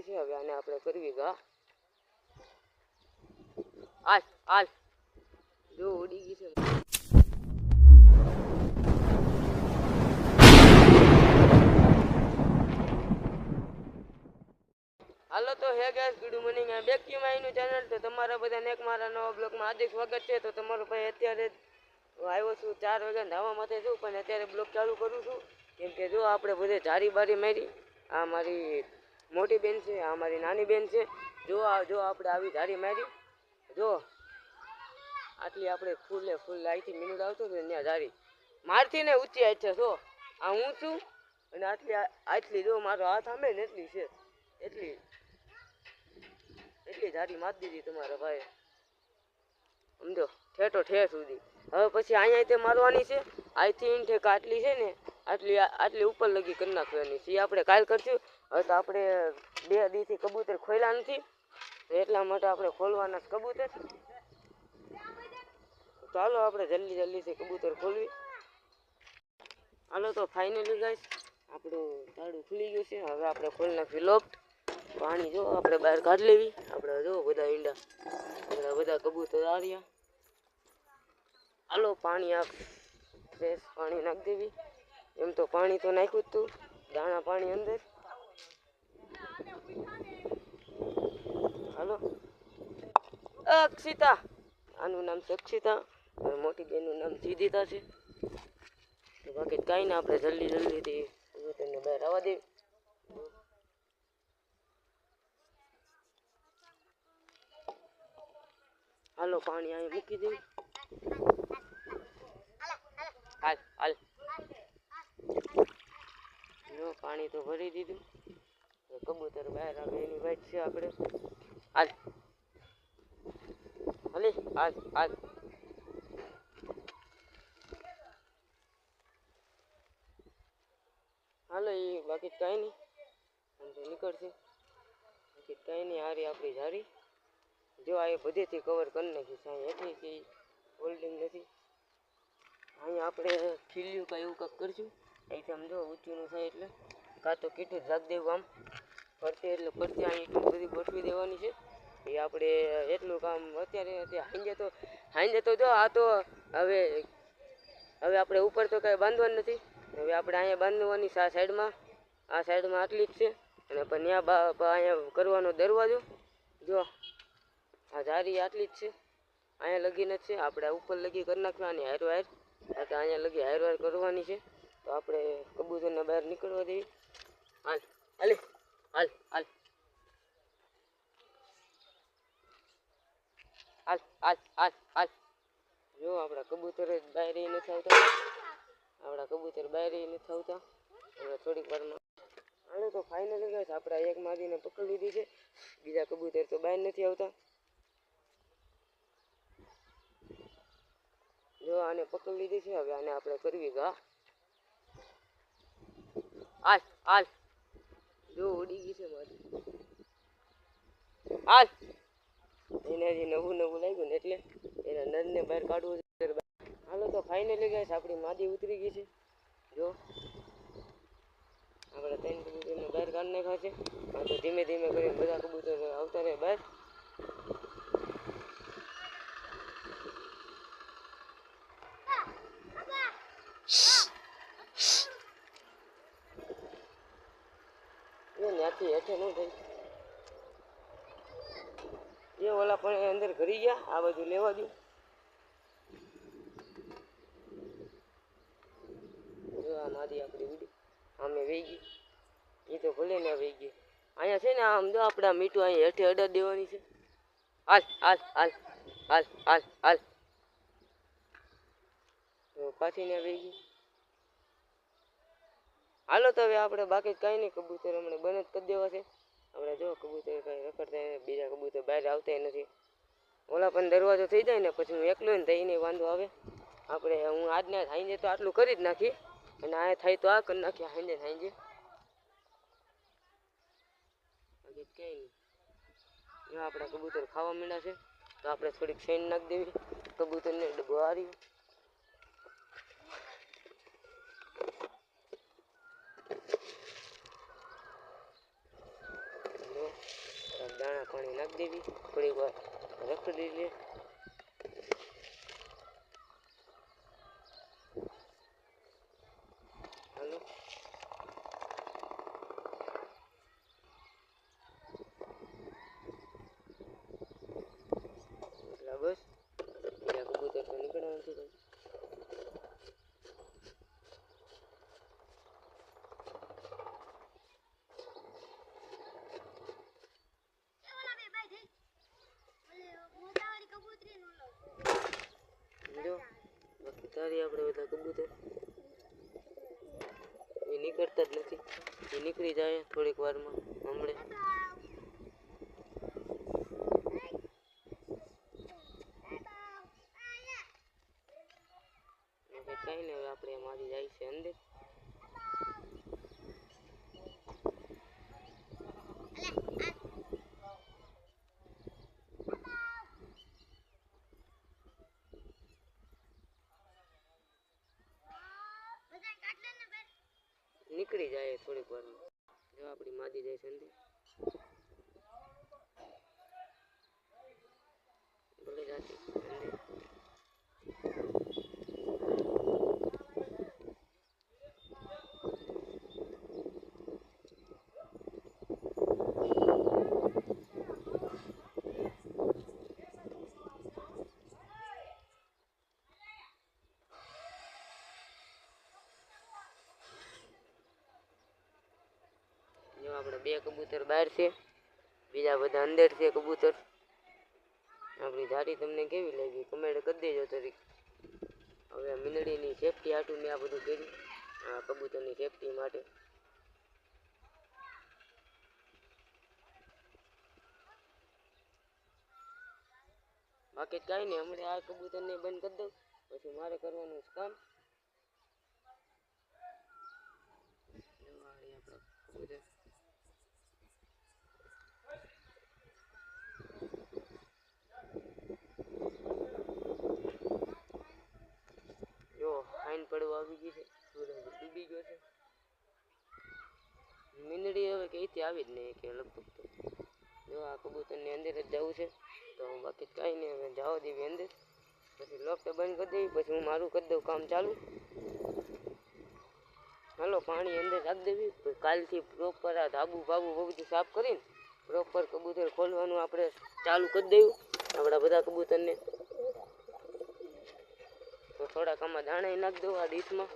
દીધી છે હવે આને આપણે કરવી ગા હાલ હાલ. જો ઉડી ગઈ છે. હાલો તો hey guys good morning back to my channel તો તમારા બધાને એક મારા નવા બ્લોગમાં હાર્દિક સ્વાગત છે. તો તમારો ભાઈ અત્યારે આવ્યો છું ચાર વાગ્યા ધાવા માટે છું, પણ અત્યારે બ્લોગ ચાલુ કરું છું. કેમ કે જો આપણે બધે જારી બારી મારી, આ મારી મોટી બેન છે, આ મારી નાની બેન છે. જો આ, જો આપણે આવી ધારી મારી, જો આટલી આપણે ફૂલે ફૂલ અહીંથી મિનિટ આવતો હતો ત્યાં ધારી. મારથી ને ઊંચી હાઈટ છે, જો. આ હું છું અને આટલી આટલી જો, મારો હાથ આમે ને એટલી છે. એટલી એટલી ધારી મારી દીધી તમારા ભાઈ સમજો, ઠેઠો ઠેઠ સુધી. હવે પછી અહીંયા તે મારવાની છે. અહીંથી ઈન ઠેક આટલી છે ને, આટલી આટલી ઉપર લગી કરી નાખવાની છે. આપણે કાલ કરશું. હવે તો આપણે બે દીથી કબૂતર ખોલ્યા નથી. એટલા માટે આપણે ખોલવાના કબૂતર. ચાલો આપણે જલ્દી જલ્દીથી કબૂતર ખોલવી. હાલો તો ફાઇનલી ગાઈશ આપણું તાળું ખુલી ગયું છે. હવે આપણે ખોલી નાખવી લોફ્ટ પાણી જો આપણે બહાર કાઢી લેવી. આપણે જો બધા ઈંડા, આપણા બધા કબૂતર આવ્યા હાલો પાણી આપ ફ્રેશ પાણી નાખી દેવી. એમ તો પાણી તો નાખ્યું જ તું. દાણા પાણી અંદર હાલો અક્ષિતા. આનું નામ છે અક્ષિતા. મોટી બેનનું નામ સિદ્ધિતા છે. તો બાકી કાંઈ ના, આપણે જલ્દી, જલ્દીથી કબૂતરને બહાર આવવા દેવી હાલો, પાણી અહીં મૂકી દેવી હાલ હાલ. પાણી તો ભરી દીધું. કબૂતર બહાર આવે, એની વાઈટ છે આપણે. હાલ. હાલે હાલ એ બાકી કાંઈ નહીં. તો નીકળશે. બાકી કાંઈ નહીં, હારી આપણી જારી જો આ એ બધેથી કવર કરી નાખીશ અહીંયા એટલી હોલ્ડિંગ નથી. અહીંયા આપણે ખીલ્યું કાંઈ એવું કાંઈક કરશું. અહીંથી ઊંચું ઊંચુંનું થાય એટલે. કાં તો કેટલું જાગ દેવું આમ. ફરતે એટલે ફરતે અહીં બધી ગોઠવી દેવાની છે. એ આપણે એટલું કામ અત્યારે સાંજે તો હાંજે તો જો આ તો હવે હવે આપણે ઉપર તો કાંઈ બાંધવાનું નથી. હવે આપણે અહીંયા બાંધવાની આ સાઈડમાં આ સાઈડમાં આટલી જ છે. અને પણ ત્યાં અહીંયા કરવાનો દરવાજો. જો, આ જારી આટલી જ છે. અહીંયા લગીને છે. આપણે ઉપર લગી કરી નાખવાની હાર વાયર એટલે અહીંયા લગી હાર વાયર કરવાની છે. તો આપણે કબૂતરને બહાર નીકળવા દેવી હાલ, હાલે, હાલ હાલ. જો બીજા કબૂતર તો બહાર નથી આવતા. જો આને પકડી લીધી છે, હવે આને આપણે કરવી ગા. હાલ હાલ જો ઉડી ગઈ છે મારી. હાલ એને હજી નવું નવું લાગ્યું ને એટલે એના નરને બહાર કાઢવું છે હાલો તો ફાઇનલી ગઈ આપણી માદી ઉતરી ગઈ છે. જો. આપણે ત્રણ કબૂતરને બહાર કાઢી નાખ્યા છે. આ તો ધીમે ધીમે કરીને બધા કબૂતર આવતા રહે બહાર. ત્યાંથી હેઠે ન થઈ. એ પણ એ અંદર ઘરી ગયા, આ બધું લેવા દઉં. મારી આપણી ઉડી, આમે વહી ગઈ. એ તો ભલે વહી ગઈ. અહીંયા છે ને આમ જો આપણા મીઠું અહીંયા હેઠે અડર દેવાની છે. હાલ હાલ હાલ હાલ હાલ તો હવે આપણે બાકી કાંઈ નહીં, કબૂતર હમણાં બંધ કરી દેવા છે આપણે જો કબૂતર કાંઈ રખડતા નથી, બીજા કબૂતર બહાર આવતા નથી. ઓલા પણ દરવાજો થઈ જાય ને પછી હું એકલો ને થઈને વાંધો આવે. આપણે હું આજને હાંજે તો આટલું કરી જ નાખી. અને આ થાય તો આ કરી નાખીએ હાંજે હાંજે. કંઈ નહીં. આપણે કબૂતર ખાવા માંડ્યા છે. તો આપણે થોડીક શેન નાખી દેવી. કબૂતરને ડબ્બો હાર્યું જો દાણા પાણી નાખી દેવી. થોડીક વાર રખડી લે હાલો એટલા બસ બીજા કબૂતર તો નીકળવા નથી તો જો તારી આપણે બધા કબૂતર એ નીકળતા જ નથી. એ નીકળી જાય થોડીક વારમાં હમણે. કાંઈ નહીં, હવે આપણે મારી જાય છે અંદર. નીકળી જાય થોડીક વારમાં જો આપણી માદી જાય સંધી ભલે જાતી. અંદર આપણે બે કબૂતર બહાર છે, બીજા બધા અંદર છે કબૂતર. આપણી જાડી તમને કેવી લાગી? કમેન્ટ કરી દેજો તરીક હવે મીંદડીની સેફટી હાટું મેં આ બધું કર્યું, આ કબૂતરની સેફટી માટે. બાકી કાંઈ નહીં, હમણાં આ કબૂતરને બંધ કરી દઉં, પછી મારે કરવાનું કામ. કબૂતર જો ફાઈન પડવા આવી ગઈ છે. સૂરજ ડૂબી ગયો છે. મીંદડી હવે ક્યાંયથી આવી જ નહીં કે લગભગ તો. જો આ કબૂતરની અંદર જ જવું છે, તો હું બાકી કાંઈ નહીં, હવે જાઓ દેવી અંદર. પછી લોક તો બંધ કરી દેવી, પછી હું મારું કરી દઉં કામ ચાલુ. હાલો, પાણી અંદર રાખી દેવી કાલથી પ્રોપર આ ધાબુ બાબુ બધું સાફ કરીને પ્રોપર કબૂતર ખોલવાનું આપણે ચાલુ કરી દેવું આપણા બધા કબૂતરને થોડાક આમાં દાણા નાખી દઉં આ ડીશમાં.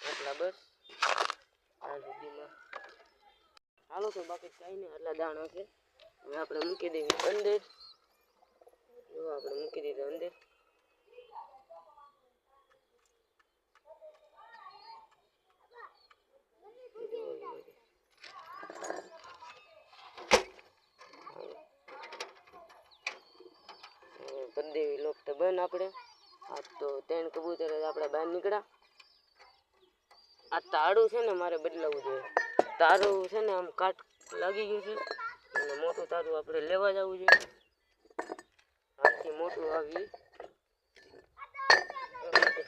આટલા બસ. આ સુધીમાં. હાલો તો બાકી કાંઈ આટલા દાણા છે. હવે આપણે મૂકી દેવી અંદર. જો આપણે મૂકી દીધું અંદર હવે કરી લોક તો બંધ આપણે. આ તો ત્રણ કબૂતર આપણે બહાર નીકળ્યા. આ તાળું છે ને મારે બદલાવવું જોઈએ. તારું છે ને આમ કાટ લાગી ગયું છે. અને મોટું તારું આપણે લેવા જવું જોઈએ આથી મોટું આવી.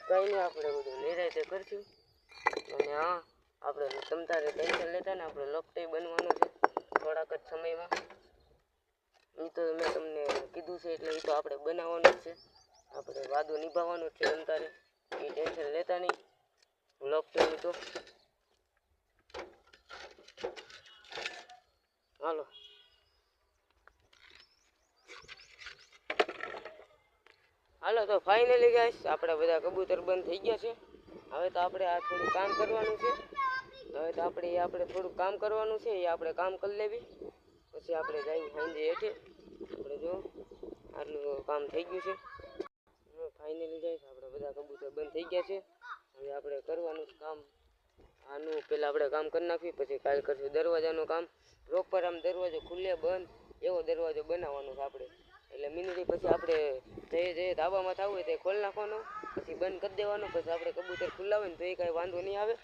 કંઈ નહીં આપણે બધું નિરાયતે કરશું. અને હા, આપણે તમતારે ટેન્શન લેતા ને આપણે લોકટય બનવાનું છે થોડાક જ સમયમાં. એ તો મેં કીધું છે એટલે એ તો આપણે બનાવવાનું છે. આપણે વાદો નિભાવવાનો છે અંતારે એ ટેન્શન લેતા નહીં. લોકટાઈ તો હાલો. હાલો, તો ફાઇનલી ગાઈસ આપણા બધા કબૂતર બંધ થઈ ગયા છે. હવે તો આપણે આ થોડું કામ કરવાનું છે. હવે તો આપણે એ આપણે થોડું કામ કરવાનું છે, એ આપણે કામ કરી લેવી. પછી આપણે જઈએ સાંજે હેઠે. આપણે જો આટલું કામ થઈ ગયું છે. ફાઇનલી ગાઈસ આપણે બધા કબૂતર બંધ થઈ ગયા છે. હવે આપણે કરવાનું કામ. આનું પહેલાં આપણે કામ કરી નાખીએ, પછી કાલ કરશું દરવાજાનું કામ. પ્રોપર આમ દરવાજો ખુલ્લે બંધ. એવો દરવાજો બનાવવાનો છે આપણે. એટલે મિનિટી પછી આપણે જે જઈએ ધાબામાં થવું હોય તે ખોલી નાખવાનો, પછી બંધ કરી દેવાનો. પછી આપણે કબૂતર ખુલ્લા હોય ને તો એ કાંઈ વાંધો નહીં આવે.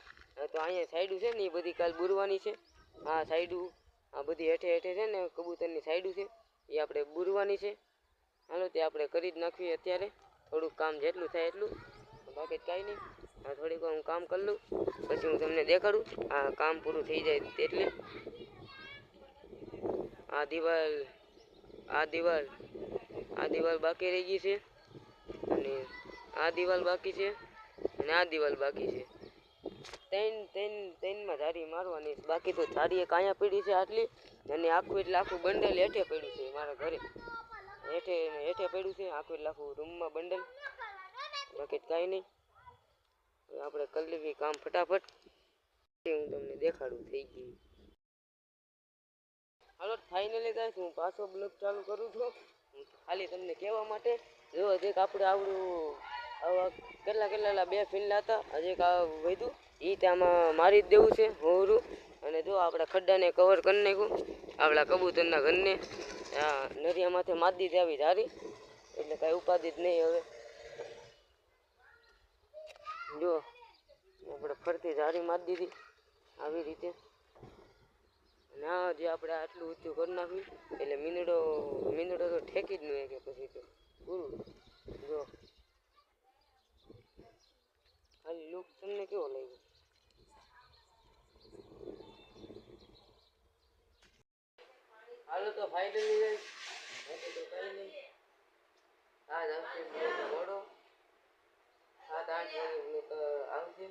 તો અહીંયા સાઈડું છે ને, એ બધી કાલ બુરવાની છે. આ સાઈડું આ બધી હેઠે હેઠે છે ને, કબૂતરની સાઈડું છે. એ આપણે બુરવાની છે. હાલો, તે આપણે કરી જ નાખીએ અત્યારે. થોડુંક કામ જેટલું થાય એટલું. બાકી કાંઈ નહીં. આ થોડીક હું કામ કરી લઉં. પછી હું તમને દેખાડું. આ કામ પૂરું થઈ જાય એટલે આ દિવાલ આ દિવાલ આ દિવાલ બાકી રહી ગઈ છે. અને આ દિવાલ બાકી છે અને આ દિવાલ બાકી છે. ત્રણ ત્રણ, ત્રણમાં ધારી મારવાની બાકી તો ધારી એક અહીંયા પડી છે આટલી. અને આખું એટલે આખું બંડલ હેઠે પડ્યું છે મારા ઘરે. હેઠે હેઠે પડ્યું છે, આખું આખું રૂમમાં બંડલ. બાકી કાંઈ નહીં. આપણે કરી કામ ફટાફટ. હું તમને દેખાડું થઈ ગયું. હાલો ફાઇનલી ગાઈસ હું પાછો બ્લોગ ચાલુ કરું છું. ખાલી તમને કહેવા માટે, જો હજી આપણે આવડું આવા કેટલા કેટલા બે ફીનલા હતા, હજી વધ્યું. એ ત્યાંમાં મારી જ દેવું છે હોરું અને જો આપણા ખડ્ડાને કવર કરી નાખ્યું, આપણા કબૂતરના ઘરને. આ નરિયા માથે માદી દીધી આવી ધારી, એટલે કાંઈ ઉપાધિ જ નહીં હવે. જો, આપણે ફરતી ધારી મારી દીધી આવી રીતે. આ જે આપણે આટલું ઊંચું કરી નાખ્યું, એટલે મીંદડો મીંદડો તો ઠેકી જ નહીં કે પછી તો. પૂરું જો. ખાલી લુક તમને કેવો લાગ્યો? હાલો નહીં બાકી તો કઈ નહીં આજ આવશે મોડો સાત આઠ વાગે આવશે